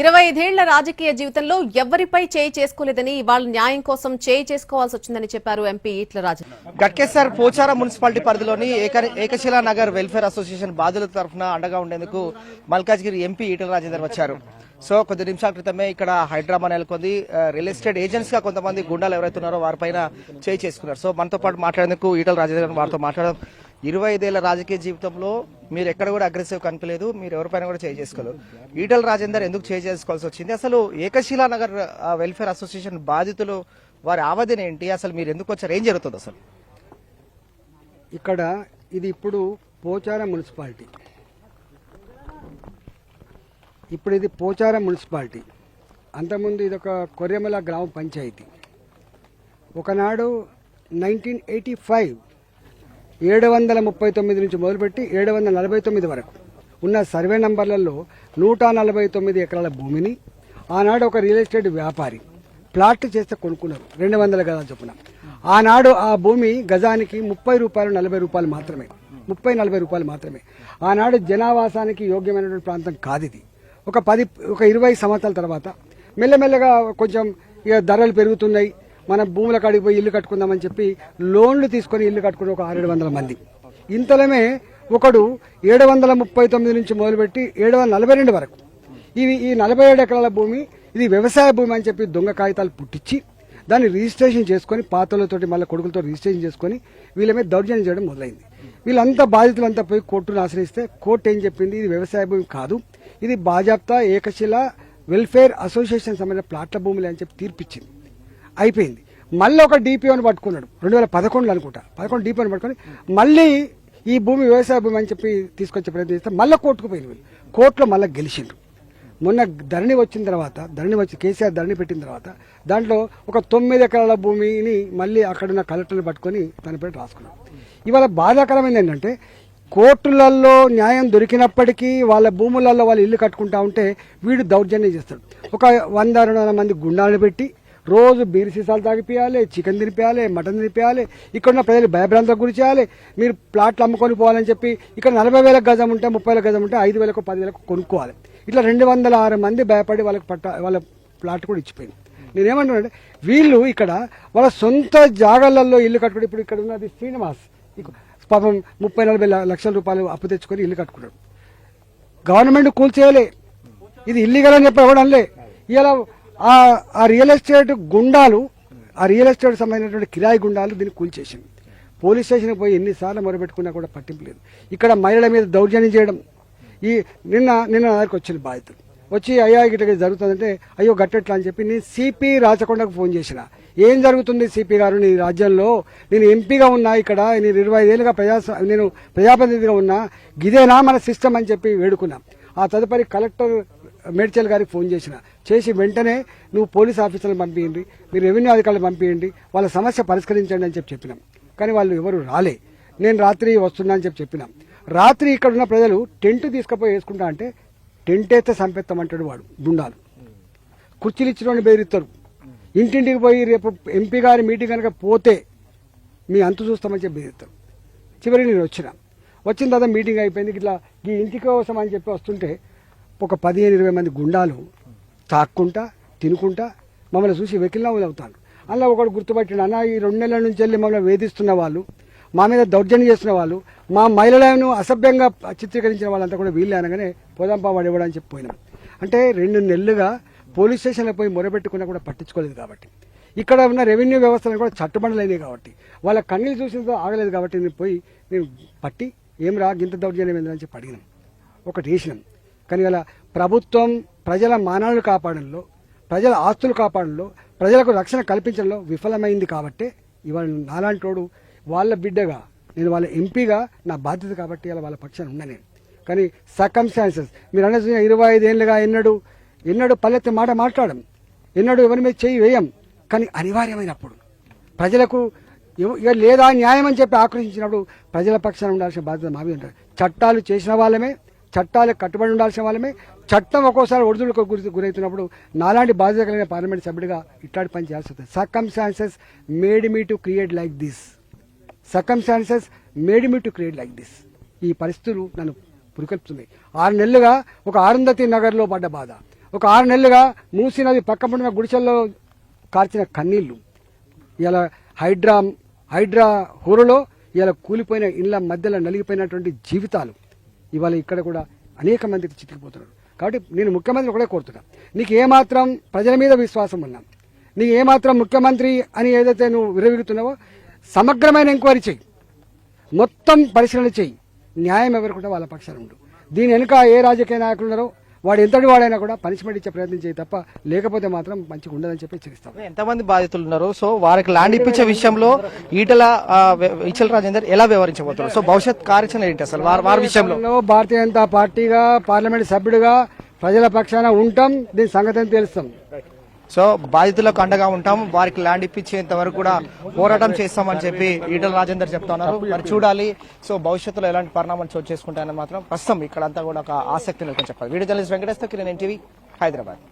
ఇరవై ఐదేళ్ళ రాజకీయ జీవితంలో ఎవరిపై చేయి చేసుకోలేదని వాళ్ళ న్యాయం కోసం చేయి చేసుకోవాల్సి వచ్చిందని చెప్పారు ఎంపీ ఈట్ల రాజు గట్కేసర్ పోచారం మున్సిపాలిటీ పరిధిలోని ఏక ఏకశిలా నగర్ వెల్ఫేర్ అసోసియేషన్ బాధితుల తరఫున అండగా ఉండేందుకు మల్కాజ్గిరి ఎంపీ ఈటల రాజేందర్ వచ్చారు. సో కొద్ది నిమిషాల క్రితమే ఇక్కడ హైడ్రామా నెలకొంది. రియల్ ఎస్టేట్ ఏజెంట్స్గా కొంతమంది గుండాలు ఎవరైతే ఉన్నారో వారిపైన చేయి చేసుకున్నారు. సో మనతో పాటు మాట్లాడేందుకు ఈటల రాజేందర్ వారితో మాట్లాడడం ఇరవై ఐదేళ్ళ రాజకీయ జీవితంలో మీరు ఎక్కడ కూడా అగ్రెసివ్ కనిపించలేదు మీరు ఎవరిపైన కూడా చేయి చేసుకోలేదు. ఈటల రాజేందర్ ఎందుకు చేయి చేసుకోవాల్సి వచ్చింది? అసలు ఏకశిలా నగర్ వెల్ఫేర్ అసోసియేషన్ బాధితులు వారి ఆవేదన ఏంటి? అసలు మీరు ఎందుకు వచ్చారు? ఏం జరుగుతుంది అసలు? ఇక్కడ ఇది ఇప్పుడు పోచారం మున్సిపాలిటీ. ఇప్పుడు ఇది పోచారం మున్సిపాలిటీ. అంతకుముందు ఇది ఒక కొర్రెమల గ్రామ పంచాయతీ. ఒకనాడు నైన్టీన్ ఎయిటీ ఫైవ్ ఏడు వందల ముప్పై తొమ్మిది నుంచి మొదలుపెట్టి ఏడు వందల నలభై తొమ్మిది వరకు. ఉన్న సర్వే నంబర్లలో నూట నలభై తొమ్మిది ఎకరాల భూమిని ఆనాడు ఒక రియల్ ఎస్టేట్ వ్యాపారి ప్లాట్ చేస్తే కొనుక్కున్నారు రెండు వందల గజాలు చొప్పున. ఆనాడు ఆ భూమి గజానికి ముప్పై రూపాయలు నలభై రూపాయలు మాత్రమే. ముప్పై నలభై రూపాయలు మాత్రమే. ఆనాడు జనావాసానికి యోగ్యమైనటువంటి ప్రాంతం కాదు ఇది ఒక పది ఒక ఇరవై సంవత్సరాల తర్వాత మెల్లమెల్లగా కొంచెం ఇక ధరలు పెరుగుతున్నాయి. మన భూముల కాడికి పోయి ఇల్లు కట్టుకుందామని చెప్పి లోన్లు తీసుకొని ఇల్లు కట్టుకుని ఒక ఆరేడు వందల మంది. ఇంతలోనే ఒకడు ఏడు వందల ముప్పై తొమ్మిది నుంచి మొదలుపెట్టి ఏడు వందల నలభై రెండు వరకు. ఇవి ఈ నలభై ఏడు ఎకరాల భూమి ఇది వ్యవసాయ భూమి అని చెప్పి దొంగ కాగితాలు పుట్టించి దాన్ని రిజిస్ట్రేషన్ చేసుకొని పాతలతోటి మళ్ళీ కొడుకులతో రిజిస్ట్రేషన్ చేసుకొని వీళ్ళ మీద దౌర్జన్యం చేయడం మొదలైంది. వీళ్ళంతా బాధితులంతా పోయి కోర్టును ఆశ్రయిస్తే కోర్టు ఏం చెప్పింది? ఇది వ్యవసాయ భూమి కాదు. ఇది బాజాప్తా ఏకశిల వెల్ఫేర్ అసోసియేషన్ సంబంధించిన ప్లాట్ల భూములు అని చెప్పి తీర్పిచ్చింది. అయిపోయింది. మళ్ళీ ఒక డిపిఓని పట్టుకున్నాడు. రెండు వేల పదకొండులో అనుకుంటా. పదకొండు డిపిఓని పట్టుకొని మళ్ళీ ఈ భూమి వ్యవసాయ భూమి అని చెప్పి తీసుకొచ్చే ప్రయత్నం చేస్తే మళ్ళీ కోర్టుకు పోయింది వీళ్ళు. కోర్టులో మళ్ళీ గెలిచిండ్రు. మొన్న ధరణి వచ్చిన తర్వాత ధరణి వచ్చి కేసీఆర్ ధరణి పెట్టిన తర్వాత దాంట్లో ఒక తొమ్మిది ఎకరాల భూమిని మళ్ళీ అక్కడున్న కలెక్టర్ని పట్టుకొని తన పేరు రాసుకున్నాం. ఇవాళ బాధాకరమైంది ఏంటంటే కోర్టులలో న్యాయం దొరికినప్పటికీ వాళ్ళ భూములలో వాళ్ళు ఇల్లు కట్టుకుంటా ఉంటే వీడు దౌర్జన్యం చేస్తాడు. ఒక వంద రెండు వందల మంది గుండాలను పెట్టి రోజు బీర్ సీసాలు తాగిపియాలి చికెన్ తినిపించాలి మటన్ తినిపించాలి ఇక్కడ ఉన్న ప్రజలు భయభ్రాంతకు గురి చేయాలి. మీరు ప్లాట్లు అమ్ముకొని పోవాలని చెప్పి ఇక్కడ నలభై వేల గజం ఉంటే ముప్పై వేల గజం ఉంటే ఐదు వేలకు పది వేలకు కొనుక్కోవాలి. ఇట్లా రెండు వందల ఆరు మంది భయపడి వాళ్ళకి పట్ట వాళ్ళ ప్లాట్ కూడా ఇచ్చిపోయింది. నేనేమంటున్నానంటే వీళ్ళు ఇక్కడ వాళ్ళ సొంత జాగాలలో ఇల్లు కట్టుకుని ఇప్పుడు ఇక్కడ ఉన్నది శ్రీనివాస్. పాపం ముప్పై నలభై లక్షల రూపాయలు అప్పు తెచ్చుకొని ఇల్లు కట్టుకున్నాడు. గవర్నమెంట్ కూల్చేయలే ఇది ఇల్లీగల్ అని చెప్పి ఇవ్వడంలే ఇలా ఆ ఆ రియల్ ఎస్టేట్ గుండాలు ఆ రియల్ ఎస్టేట్ సంబంధించినటువంటి కిరాయి గుండాలు దీన్ని కూల్చేసింది. పోలీస్ స్టేషన్కి పోయి ఎన్నిసార్లు మొరబెట్టుకున్నా కూడా పట్టింపు లేదు. ఇక్కడ మహిళల మీద దౌర్జన్యం చేయడం ఈ నిన్న నిన్న నా దగ్గరికి వచ్చింది బాధితులు వచ్చి అయ్యా గిట్ట జరుగుతుందంటే అయ్యో గట్టెట్లా అని చెప్పి నేను సిపి రాచకొండకు ఫోన్ చేసిన. ఏం జరుగుతుంది సిపి గారు? నీ రాజ్యంలో నేను ఎంపీగా ఉన్నా ఇక్కడ నేను ఇరవై ఐదేళ్ళుగా ప్రజా నేను ప్రజాప్రతినిధిగా ఉన్నా గిదేనా మన సిస్టమ్ అని చెప్పి వేడుకున్నా. ఆ తదుపరి కలెక్టర్ మేడ్చల్ గారికి ఫోన్ చేసిన. చేసి వెంటనే నువ్వు పోలీస్ ఆఫీసర్లు పంపించండి మీరు రెవెన్యూ అధికారులు పంపించండి వాళ్ళ సమస్య పరిష్కరించండి అని చెప్పి చెప్పినాం. కానీ వాళ్ళు ఎవరు రాలే. నేను రాత్రి వస్తున్నా అని చెప్పి చెప్పినాం. రాత్రి ఇక్కడ ఉన్న ప్రజలు టెంట్ తీసుకుపోయి వేసుకుంటా అంటే టెంట్ వేస్తే సంపెత్తామంటాడు వాడు గుండాలు. కుర్చీలు ఇచ్చిన బెదిరిస్తారు. ఇంటింటికి పోయి రేపు ఎంపీ గారి మీటింగ్ కనుక పోతే మీ అంతు చూస్తామని చెప్పి బెదిరిస్తారు. చివరికి నేను వచ్చిన. వచ్చిన తర్వాత మీటింగ్ అయిపోయింది. ఇట్లా ఈ ఇంటి కోసం అని చెప్పి వస్తుంటే ఒక పదిహేను ఇరవై మంది గుండాలు తాక్కుంటా తినుకుంటా మమ్మల్ని చూసి వెకిలినవ్వులు అవుతాను అలా ఒకడు గుర్తుపట్టిండు అన్న ఈ రెండు నెలల నుంచి వెళ్ళి మమ్మల్ని వేధిస్తున్న వాళ్ళు మా మీద దౌర్జన్యం చేస్తున్న వాళ్ళు మా మహిళలను అసభ్యంగా చిత్రీకరించిన వాళ్ళంతా కూడా వీళ్ళు అనగానే పోదాంపా వాడు ఇవ్వడానికి చెప్పి పోయినాం. అంటే రెండు నెలలుగా పోలీస్ స్టేషన్లో పోయి మొరబెట్టుకున్నా కూడా పట్టించుకోలేదు కాబట్టి. ఇక్కడ ఉన్న రెవెన్యూ వ్యవస్థలను కూడా చట్టుబండలైనవి కాబట్టి. వాళ్ళ కన్నీళ్ళు చూసినతో ఆగలేదు కాబట్టి నేను పోయి నేను పట్టి ఏం రా గింత దౌర్జన్యం ఏందని చెప్పి అడిగినాం. ఒకటి వేసినాం కానీ ఇలా ప్రభుత్వం ప్రజల మానాలను కాపాడంలో ప్రజల ఆస్తులు కాపాడంలో ప్రజలకు రక్షణ కల్పించడంలో విఫలమైంది కాబట్టే ఇవాళ నాలాంటోడు వాళ్ళ బిడ్డగా నేను వాళ్ళ ఎంపీగా నా బాధ్యత కాబట్టి ఇలా వాళ్ళ పక్షాన ఉన్నా నేను. కానీ సర్కమ్స్టాన్సెస్ మీరు అన్న ఇరవై ఐదేళ్ళుగా ఎన్నడూ ఎన్నడూ పల్లెత్తి మాట మాట్లాడడం ఎన్నడూ ఎవరి మీద చేయి వేయం కానీ అనివార్యమైనప్పుడు ప్రజలకు ఇక లేదా న్యాయం అని చెప్పి ఆక్రోశించినప్పుడు ప్రజల పక్షాన ఉండాల్సిన బాధ్యత మా మీద చట్టాలు చేసిన వాళ్ళమే చట్టాలకు కట్టుబడి ఉండాల్సిన వాళ్ళమే. చట్టం ఒక్కోసారి ఒడిదుడుకు గురి గురవుతున్నప్పుడు నాలాంటి బాధ్యత కలిగిన పార్లమెంట్ సభ్యుడిగా ఇట్లాంటి పని చేయాల్సి వస్తుంది. Circumstances made me to create like this circumstances made me to create like this ఈ పరిస్థితులు నన్ను పురికొల్పుతున్నాయి. ఆరు నెలలుగా ఒక ఆరుంధతి నగర్లో పడ్డ బాధ. ఒక ఆరు నెలలుగా మూసి నది పక్క గుడిసెల్లో కార్చిన కన్నీళ్ళు. ఇలా హైడ్రా హైడ్రా హోరులో ఇలా కూలిపోయిన ఇళ్ళ మధ్యలో నలిగిపోయినటువంటి జీవితాలు. ఇవాళ ఇక్కడ కూడా అనేక మందికి చితికిపోతున్నారు. కాబట్టి నేను ముఖ్యమంత్రి ఒకటే కోరుతున్నా. నీకు ఏమాత్రం ప్రజల మీద విశ్వాసం ఉన్నా నీకు ఏమాత్రం ముఖ్యమంత్రి అని ఏదైతే నువ్వు విరవిగుతున్నావో సమగ్రమైన ఎంక్వైరీ చెయ్యి మొత్తం పరిశీలన చేయి. న్యాయం ఎవరుకుంటే వాళ్ళ పక్షాలు ఉండు. దీని వెనుక ఏ రాజకీయ నాయకులు ఉన్నారో వాడు ఎంతటి వాడైనా కూడా పనిష్మెంట్ ఇచ్చే ప్రయత్నం చేయి తప్ప లేకపోతే మాత్రం మంచిగా ఉండదని చెప్పి హెచ్చరిస్తాం. ఎంతమంది బాధితులు ఉన్నారు? సో వారికి ల్యాండ్ ఇప్పించే విషయంలో ఈటల ఈటల రాజేందర్ ఎలా వ్యవహరించబోతున్నారు? సో భవిష్యత్ కార్యాచరణ ఏంటి అసలు? వారి వారి విషయంలో. భారతీయ జనతా పార్టీగా పార్లమెంట్ సభ్యుడిగా ప్రజల పక్షాన ఉంటాం దీని సంగతి అని తెలుస్తాం. సో బాధితులకు అండగా ఉంటాం. వారికి ల్యాండ్ ఇప్పించేంత వరకు కూడా పోరాటం చేస్తామని చెప్పి ఈటల రాజేందర్ చెప్తున్నారు. మరి చూడాలి. సో భవిష్యత్తులో ఎలాంటి పరిణామాలు చోటు చేసుకుంటాయని మాత్రం ప్రస్తుతం ఇక్కడంతా కూడా ఒక ఆసక్తి నెలకొని చెప్పాలి. Video journalist Venkateshwara Kiran NTV Hyderabad.